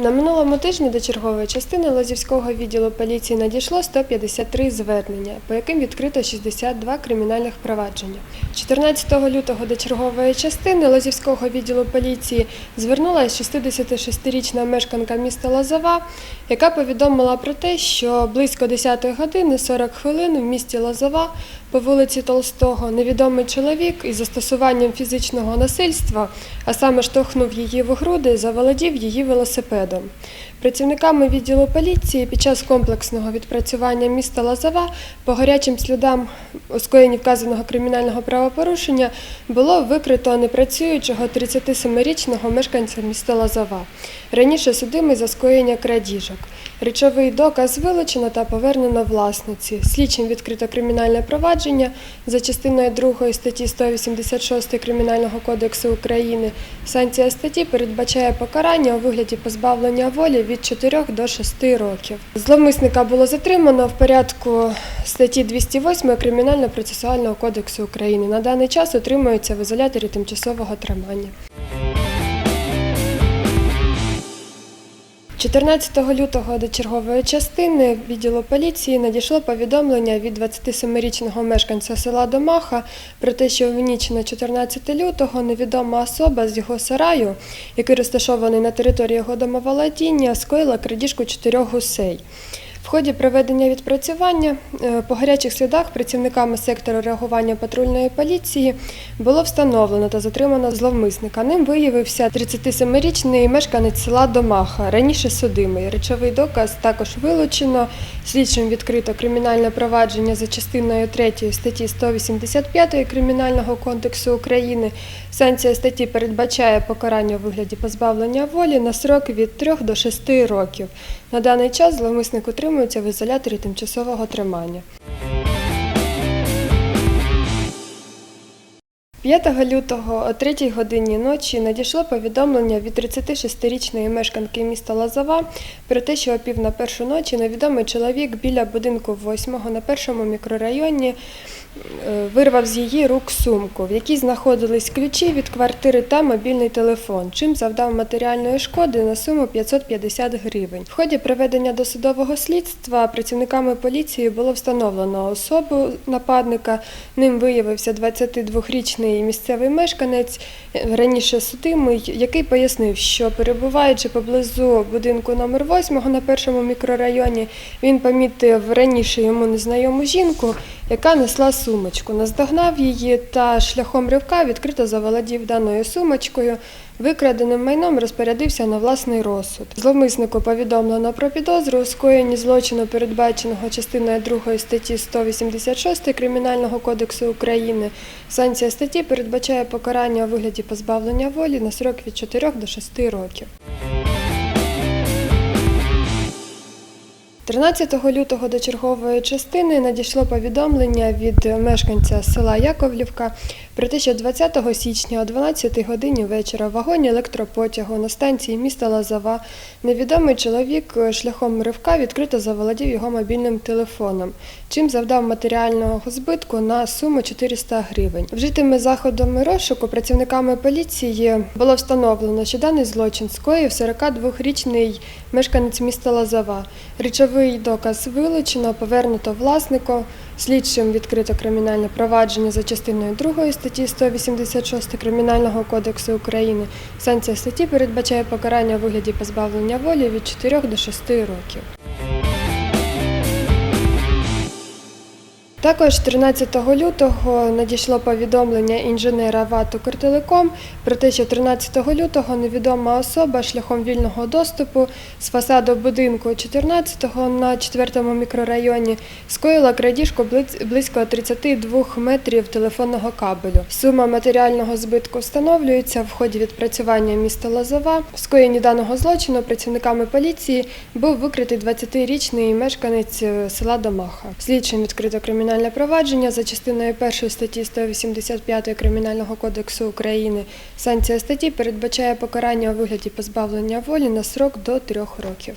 На минулому тижні до чергової частини Лозівського відділу поліції надійшло 153 звернення, по яким відкрито 62 кримінальних провадження. 14 лютого до чергової частини Лозівського відділу поліції звернулася 66-річна мешканка міста Лозова, яка повідомила про те, що близько 10 години 40 хвилин в місті Лозова по вулиці Толстого невідомий чоловік із застосуванням фізичного насильства, а саме штовхнув її в груди, заволодів її велосипедом. Працівниками відділу поліції під час комплексного відпрацювання міста Лазава по гарячим слідам у скоєнні вказаного кримінального правопорушення було викрито непрацюючого 37-річного мешканця міста Лазава. раніше судимий за скоєння крадіжок. Речовий доказ вилучено та повернено власниці. Слідчим відкрито кримінальне провадження за частиною 2 статті 186 Кримінального кодексу України. Санкція статті передбачає покарання у вигляді позбавлення волі від 4 до 6 років. Зловмисника було затримано в порядку статті 208 Кримінально-процесуального кодексу України. На даний час утримується в ізоляторі тимчасового тримання. 14 лютого до чергової частини відділу поліції надійшло повідомлення від 27-річного мешканця села Домаха про те, що в ніч на 14 лютого невідома особа з його сараю, який розташований на території його домоволодіння, скоїла крадіжку чотирьох гусей. В ході проведення відпрацювання е, по гарячих слідах працівниками сектору реагування патрульної поліції було встановлено та затримано зловмисника. Ним виявився 37-річний мешканець села Домаха, раніше судимий. Речовий доказ також вилучено. Слідчим відкрито кримінальне провадження за частиною 3 статті 185 Кримінального кодексу України. Санкція статті передбачає покарання у вигляді позбавлення волі на срок від 3 до 6 років. На даний час зловмисник утримується в ізоляторі тимчасового тримання. 5 лютого о 3 годині ночі надійшло повідомлення від 36-річної мешканки міста Лозова про те, що о пів на першу ночі невідомий чоловік біля будинку 8 на першому мікрорайоні е, вирвав з її рук сумку, в якій знаходились ключі від квартири та мобільний телефон, чим завдав матеріальної шкоди на суму 550 гривень. В ході проведення досудового слідства працівниками поліції було встановлено особу нападника. Ним виявився 22-річний місцевий мешканець, е, раніше судимий, який пояснив, що перебуваючи поблизу будинку номер 8 на першому мікрорайоні, він помітив раніше йому незнайому жінку, яка несла сумочку. Наздогнав її та шляхом ривка відкрито заволодів даною сумочкою. Викраденим майном розпорядився на власний розсуд. Зловмиснику повідомлено про підозру у скоєнні злочину, передбаченого частиною 2 статті 186 Кримінального кодексу України. Санкція статті передбачає покарання у вигляді позбавлення волі на срок від 4 до 6 років. 13 лютого до чергової частини надійшло повідомлення від мешканця села Яковлівка про те, що 20 січня о 12 годині вечора в вагоні електропотягу на станції міста Лозова невідомий чоловік шляхом ривка відкрито заволодів його мобільним телефоном, чим завдав матеріального збитку на суму 400 гривень. Вжитими заходами розшуку працівниками поліції було встановлено, що даний злочин скоїв 42-річний мешканець міста Лозова. Речовий доказ вилучено, повернуто власнику. Слідчим відкрито кримінальне провадження за частиною 2 статті 186 Кримінального кодексу України. Санкція статті передбачає покарання у вигляді позбавлення волі від 4 до 6 років. Також 13 лютого надійшло повідомлення інженера ВАТ «Укртелеком» про те, що 13 лютого невідома особа шляхом вільного доступу з фасаду будинку 14-го на 4-му мікрорайоні скоїла крадіжку близько 32 метрів телефонного кабелю. Сума матеріального збитку встановлюється в ході відпрацювання міста Лозова. В скоєнні даного злочину працівниками поліції був викритий 20-річний мешканець е, села Домаха. Слідчим відкрито кримінальне провадження за частиною 1 статті 185 Кримінального кодексу України. Санкція статті передбачає покарання у вигляді позбавлення волі на срок до трьох років.